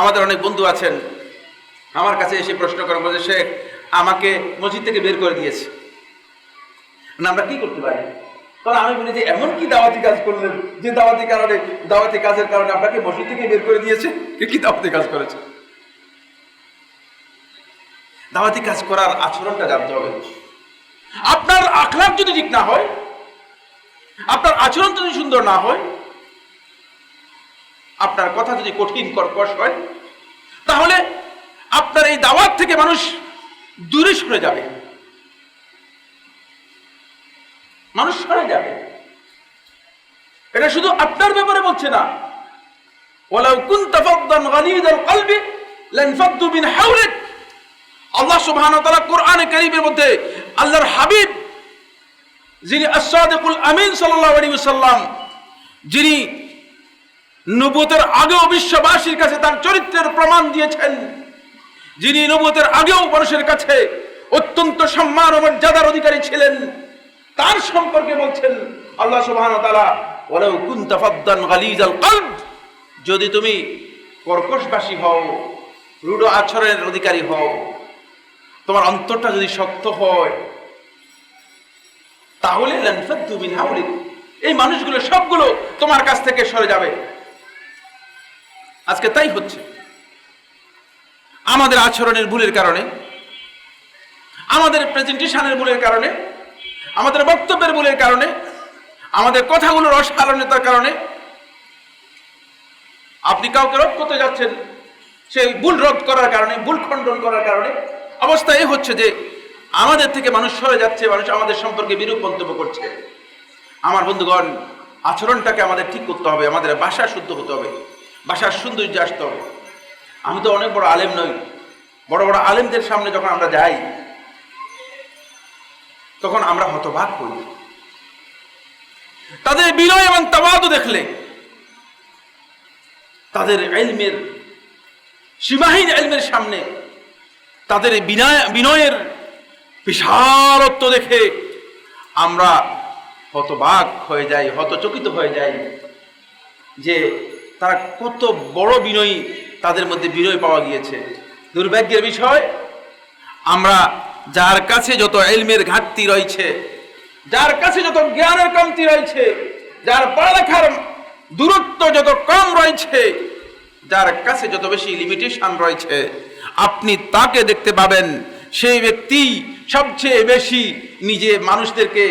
আমাদের অনেক বন্ধু আছেন। আমার কাছে এসে প্রশ্ন করেন বলে শেখ, আমাকে মসজিদ থেকে বের করে দিয়েছে। না, আমরা কি করতে পারি? কারণ আমি বলি যে, এমন কি দাওয়াতি কাজ করলেন যে দাওয়াতি কারণে, দাওয়াতি কাজের কারণে আপনাকে মসজিদ থেকে বের করে দিয়েছে? কে কি দাওয়াতি কাজ করেছে? দাওয়াতি কাজ করার আচরণটা জানতে হবে। আপনার আখলাপ যদি ঠিক না হয়, আপনার আচরণ যদি সুন্দর না হয় আপনার কথা যদি কঠিন কর্কশ হয়, তাহলে আপনার এই দাওয়াত থেকে মানুষ দূরে সরে যাবে। মানুষ সরে যাবে। এটা শুধু আপনার ব্যাপারে বলছে না। ফাদ্দান গালিদাল কলবি মিন হাওলিক। আল্লাহ সুবহানাহু ওয়া তাআলা কোরআনে কারীমের মধ্যে আল্লাহর হাবিব যিনি আস-সাদিকুল আমিন সাল্লাল্লাহু আলাইহি ওয়াসাল্লাম, যিনি নবুয়তের আগেও বিশ্ববাসীর কাছে তার চরিত্রের প্রমাণ দিয়েছেন। যিনি নবুয়তের আগেও মানুষের কাছে অত্যন্ত সম্মান ও মর্যাদার অধিকারী ছিলেন, তার সম্পর্কে বলছেন, আল্লাহ সুবহানাহু ওয়া তাআলা, ওয়ালাউ কুনতা ফাদ্দান গালিজাল কলব যদি তুমি কর্কশবাসী হও, রূঢ় আচরণের অধিকারী হও, তোমার অন্তরটা যদি শক্ত হয়, তাহলে এই মানুষগুলো সবগুলো তোমার কাছ থেকে সরে যাবে। আজকে তাই হচ্ছে। আমাদের আচরণের ভুলের কারণে, আমাদের প্রেজেন্টেশনের ভুলের কারণে, আমাদের বক্তব্যের ভুলের কারণে, আমাদের কথাগুলোর অসারণতার কারণে আপনি কাউকে রোধ করতে যাচ্ছেন, সেই ভুল রোধ করার কারণে, ভুল খণ্ডন করার কারণে, অবস্থা এই হচ্ছে যে আমাদের থেকে মানুষ সরে যাচ্ছে, মানুষ আমাদের সম্পর্কে বিরূপ মন্তব্য করছে। আমার বন্ধুগণ, আচরণটাকে আমাদের ঠিক করতে হবে, আমাদের ভাষা শুদ্ধ হতে হবে। ভাষার সৌন্দর্য আসতে। আমি তো অনেক বড় আলেম নই। বড় বড় আলেমদের সামনে যখন আমরা যাই, তখন আমরা হতবাক করি তাদের বিনয় এবং তাবাদ দেখলে, তাদের এলমের সীমাহীন এলমের সামনে, তাদের বিনয়ের বিশালত্ব দেখে আমরা হতবাক হয়ে যাই, হতচকিত হয়ে যাই যে তারা কত বড় বিনয়ী তাদের মধ্যে বিনয় পাওয়া গিয়েছে। দুর্ভাগ্যের বিষয়, আমরা যার কাছে যত এলমের ঘাটতি রয়েছে, যার কাছে যত জ্ঞানের কমতি রয়েছে, যার পড়ালেখার দূরত্ব যত কম রয়েছে, যার কাছে যত বেশি লিমিটেশন রয়েছে, আপনি তাকে দেখতে পাবেন। সেই ব্যক্তি সবচেয়ে বেশি নিজে মানুষদেরকে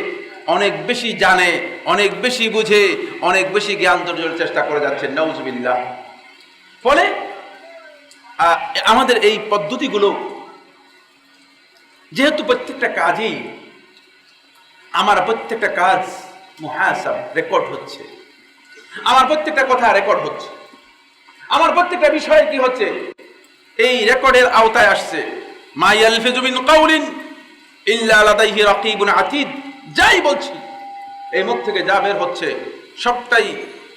অনেক বেশি জানে, অনেক বেশি বুঝে, অনেক বেশি জ্ঞান অর্জনের চেষ্টা করে যাচ্ছে নওজবিল্লাহ ফলে আমাদের এই পদ্ধতিগুলো, যেহেতু প্রত্যেকটা কাজেই, আমার প্রত্যেকটা কাজ মুহাসাব রেকর্ড হচ্ছে। আমার প্রত্যেকটা কথা রেকর্ড হচ্ছে। আমার প্রত্যেকটা বিষয় কি হচ্ছে? এই রেকর্ডের আওতায় আসছে। মা ইয়ালফিজু মিন কাউলিন ইল্লা লাদাইহি রাকিবুন আতিদ। যাই বলছি, এই মুখ থেকে যা বের হচ্ছে সবটাই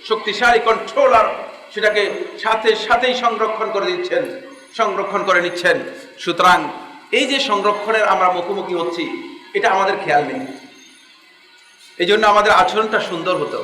শক্তিশালী কন্ট্রোলার সেটাকে সাথে সাথেই সংরক্ষণ করে দিচ্ছেন, সংরক্ষণ করে নিচ্ছেন। সুতরাং এই যে সংরক্ষণের আমরা মুখোমুখি হচ্ছি, এটা আমাদের খেয়াল নেই। এই জন্য আমাদের আচরণটা সুন্দর হতো।